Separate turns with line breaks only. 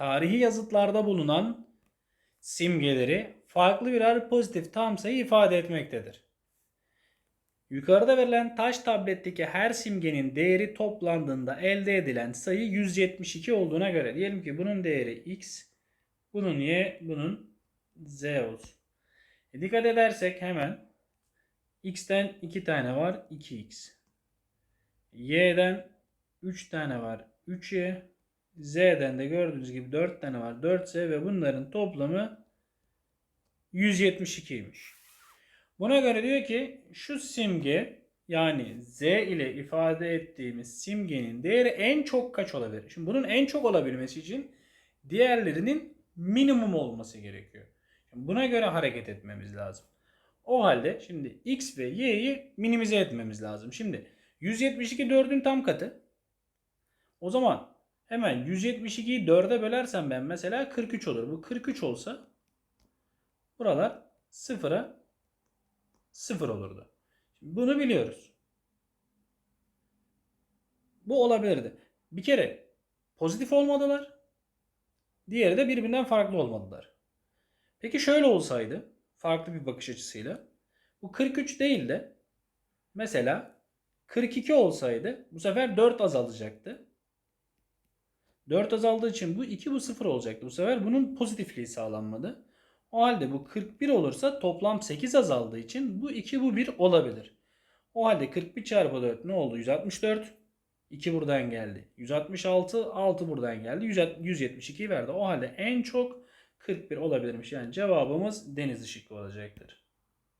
tarihi yazıtlarda bulunan simgeleri farklı birer pozitif tam sayı ifade etmektedir. Yukarıda verilen taş tabletteki her simgenin değeri toplandığında elde edilen sayı 172 olduğuna göre diyelim ki bunun değeri x, bunun y, bunun z olsun. E dikkat edersek hemen x'ten 2 tane var 2x. y'den 3 tane var 3y. Z'den de gördüğünüz gibi 4 tane var 4z ve bunların toplamı 172'ymiş. Buna göre diyor ki şu simge yani z ile ifade ettiğimiz simgenin değeri en çok kaç olabilir? Şimdi bunun en çok olabilmesi için diğerlerinin minimum olması gerekiyor. Şimdi buna göre hareket etmemiz lazım. O halde şimdi x ve y'yi minimize etmemiz lazım. Şimdi 172 4'ün tam katı. O zaman hemen 172'yi 4'e bölersem ben mesela 43 olur. Bu 43 olsa buralar sıfıra 0 olurdu. Şimdi bunu biliyoruz. Bu olabilirdi. Bir kere pozitif olmadılar. Diğeri de birbirinden farklı olmadılar. Peki şöyle olsaydı farklı bir bakış açısıyla bu 43 değil de mesela 42 olsaydı bu sefer 4 azalacaktı. 4 azaldığı için bu 2 bu 0 olacaktı. Bu sefer bunun pozitifliği sağlanmadı. O halde bu 41 olursa toplam 8 azaldığı için bu 2 bu 1 olabilir. O halde 41 çarpı 4 ne oldu? 164. 2 buradan geldi. 166. 6 buradan geldi. 172 verdi. O halde en çok 41 olabilirmiş. Yani cevabımız deniz ışıklı olacaktır.